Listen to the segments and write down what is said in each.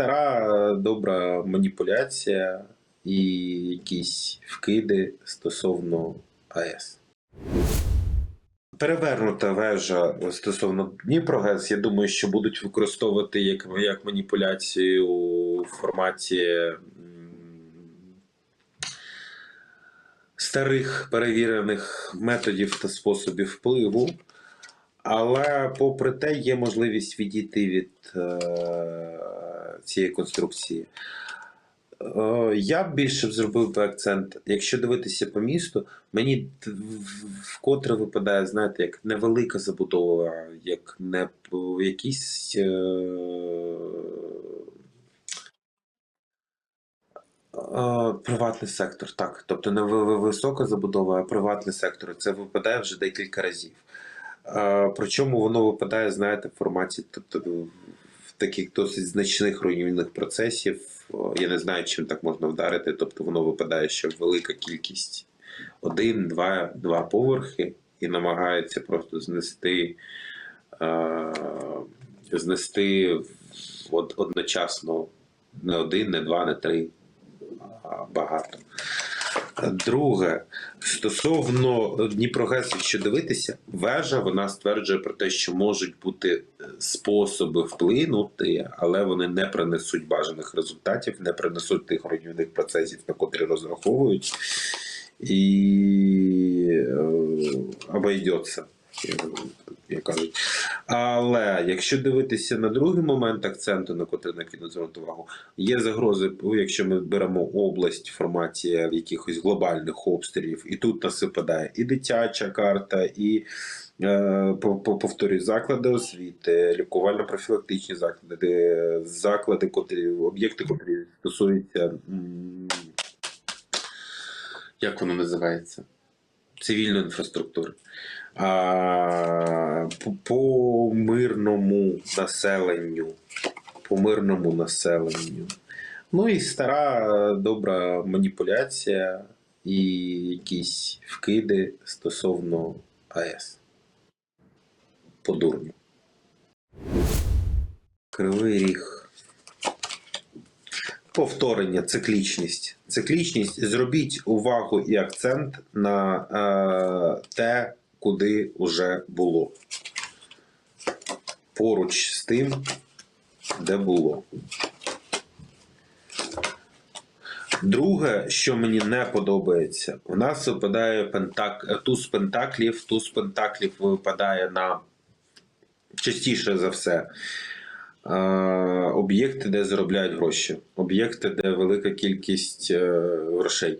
стара добра маніпуляція і якісь вкиди стосовно АЕС. Перевернута вежа стосовно Дніпрогес, я думаю, що будуть використовувати як, як маніпуляцію у форматі старих перевірених методів та способів впливу. Але попри те, є можливість відійти від е, цієї конструкції. Е, я б більше зробив би акцент, якщо дивитися по місту, мені вкотре випадає, знаєте, як невелика забудова, як не якийсь. Е, е, Приватний сектор, так. Тобто не ви- ви- висока забудова, а приватний сектор. Це випадає вже декілька разів. Е, Причому воно випадає, знаєте, в форматі тобто, таких досить значних руйнівних процесів. Я не знаю, чим так можна вдарити. Тобто воно випадає, що велика кількість один, два, два поверхи, і намагається просто знести, е, знести одночасно не один, не два, не три, багато. Друге, стосовно Дніпрогес, якщо дивитися, вежа вона стверджує про те, що можуть бути е, способи вплинути, але вони не принесуть бажаних результатів, не принесуть тих руйнівних процесів, на котрі розраховують, і е, обійдеться, як кажуть. Але якщо дивитися на другий момент акценту, на котрий необхідно звернути увагу, Є загрози, якщо ми беремо область в форматі якихось глобальних обстрілів, і тут нас випадає і дитяча карта, і е, по- по- повторюю, заклади освіти, лікувально-профілактичні заклади, заклади, котрі, об'єкти, котрі стосуються. Як воно називається? Цивільної інфраструктури. А, по, по мирному населенню по мирному населенню. Ну і стара добра маніпуляція і якісь вкиди стосовно АЕС. По дурню. Кривий ріг. Повторення, циклічність. Циклічність. Зробіть увагу і акцент на е, те, куди вже було. Поруч з тим, де було. Друге, що мені не подобається, у нас випадає пентак... туз пентаклів. Туз пентаклів випадає на частіше за все. е, Об'єкти, де заробляють гроші, об'єкти, де велика кількість е, грошей.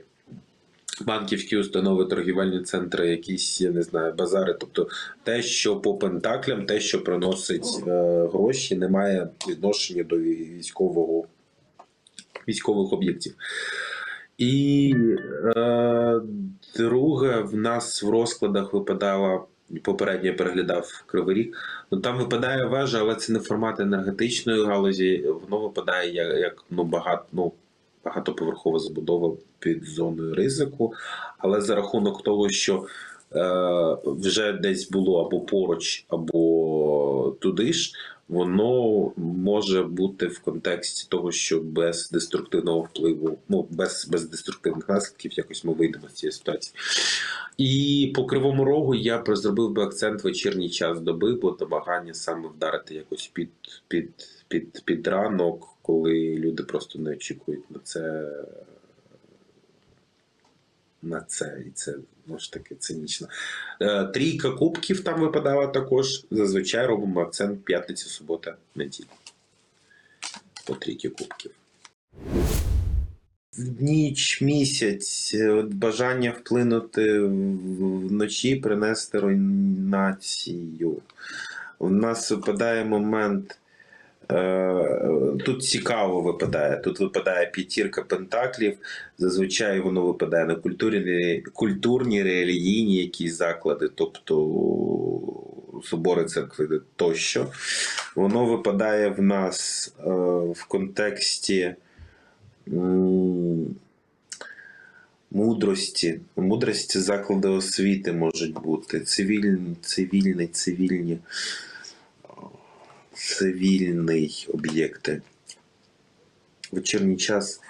Банківські установи, торгівельні центри, якісь, я не знаю, базари. Тобто те, що по пентаклям, те, що приносить е, гроші, не має відношення до військового військових об'єктів. І е, друге, в нас в розкладах випадала. Попередньо я переглядав Кривий Ріг. Ну там випадає вежа, але це не формат енергетичної галузі. Воно випадає як, як ну, багато, ну, багатоповерхова забудова під зоною ризику. Але за рахунок того, що е, вже десь було або поруч, або туди ж, воно може бути в контексті того, що без деструктивного впливу, ну без, без деструктивних наслідків, якось ми вийдемо з цієї ситуації. І по кривому рогу я зробив би акцент вечірній час доби, бо намагання саме вдарити якось під, під, під, під ранок, коли люди просто не очікують на це. На це, і це ну ж таки цинічно. Е, Трійка кубків там випадала також. Зазвичай робимо акцент п'ятниця, субота, неділя. По трійки кубків. В ніч місяць е, бажання вплинути вночі, принести руйнацію. У нас випадає момент. Е, Тут цікаво випадає. Тут випадає п'ятірка пентаклів. Зазвичай воно випадає на культурні, культурні релігійні якісь заклади, тобто собори церкви тощо. Воно випадає в нас е, в контексті мудрості. Мудрості заклади освіти можуть бути. Цивільні, цивільні, цивільні, цивільний об'єкти. вечірній час.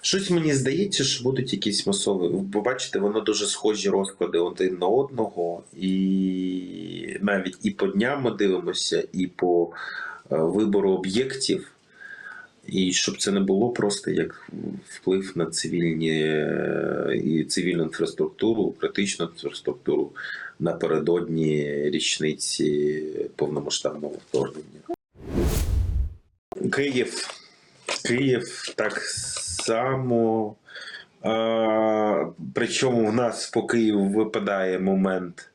Щось мені здається, що будуть якісь масові. Ви бачите, воно дуже схожі розклади один на одного, і навіть і по дням ми дивимося, і по е, вибору об'єктів. І щоб це не було просто як вплив на цивільні і цивільну інфраструктуру, критичну інфраструктуру напередодні річниці повномасштабного вторгнення. Київ. Київ так само. Причому в нас по Києву випадає момент.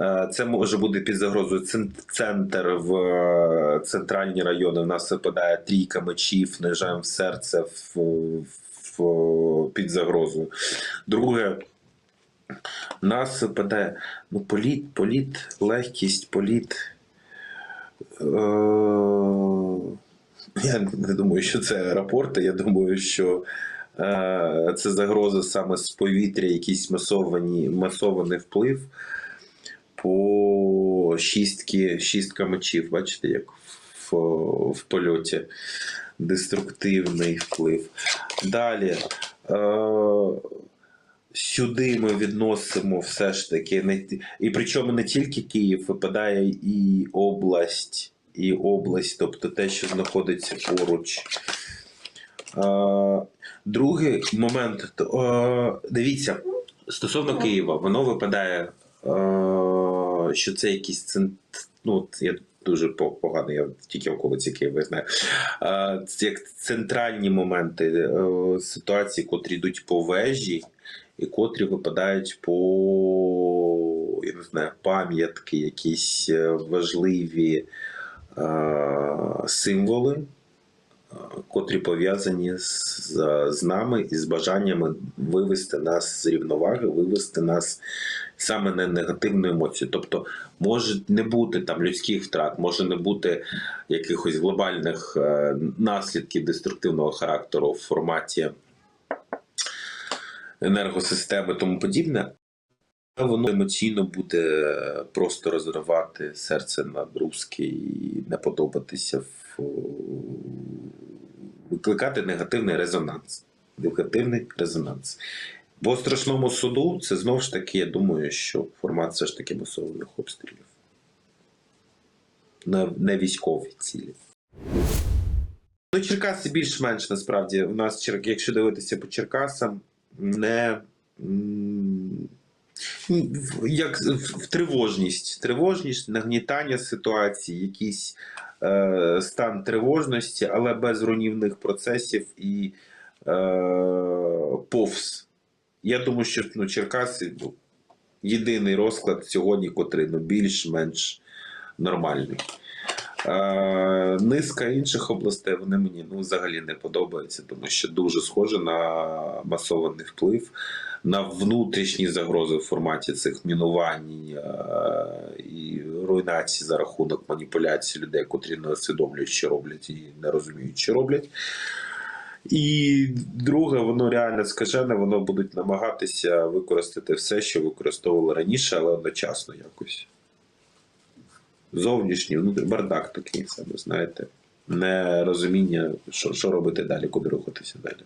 Е, Це може бути під загрозою центр в е, центральні райони. У нас випадає трійка мечів, нажаємо в серце в, в, під загрозою. Друге, нас випадає ну, політ, політ, легкість, політ. Е, я не думаю, що це аеропорти. Я думаю, що е, це загроза саме з повітря, якийсь масовані, масований вплив по шістки, шістка мечів. Бачите, як в, в польоті. Деструктивний вплив. Далі. Е, Сюди ми відносимо все ж таки, не, і причому не тільки Київ, випадає і область, і область, тобто те, що знаходиться поруч. Е, другий момент, е, дивіться, стосовно Києва, воно випадає, е, що це якийсь цент, ну, я дуже по- погано, я тільки околиці Києва знаю. Це як центральні моменти е, ситуації, котрі йдуть по вежі, і котрі випадають по я не знаю, пам'ятки, якісь е, важливі е, символи, котрі пов'язані з, з нами і з бажаннями вивести нас з рівноваги, вивести нас саме на негативну емоцію. Тобто може не бути там людських втрат, може не бути якихось глобальних е, наслідків деструктивного характеру в форматі енергосистеми тому подібне, воно емоційно буде просто розривати серце на друзки і не подобатися в викликати негативний резонанс. Негативний резонанс. Бо страшному суду це знову ж таки, я думаю, що формат все ж таки масованих обстрілів. На не військові цілі. Ну, Черкаси більш-менш насправді. У нас, якщо дивитися по Черкасам, не. Як в тривожність, тривожність, нагнітання ситуації, якийсь е, стан тривожності, але без руйнівних процесів і е, повз. Я думаю, що ну, Черкаси ну, єдиний розклад сьогодні, котрий ну, більш-менш нормальний. Е, низка інших областей вони мені ну, взагалі не подобаються, тому що дуже схоже на масований вплив, на внутрішні загрози в форматі цих мінувань е, і руйнації за рахунок маніпуляцій людей, котрі не усвідомлюють, що роблять, і не розуміють, що роблять. І друге, воно реально скажене, воно будуть намагатися використати все, що використовували раніше, але одночасно якось. Зовнішній, внутрішній бардак такий саме, знаєте, нерозуміння, що, що робити далі, куди рухатися далі.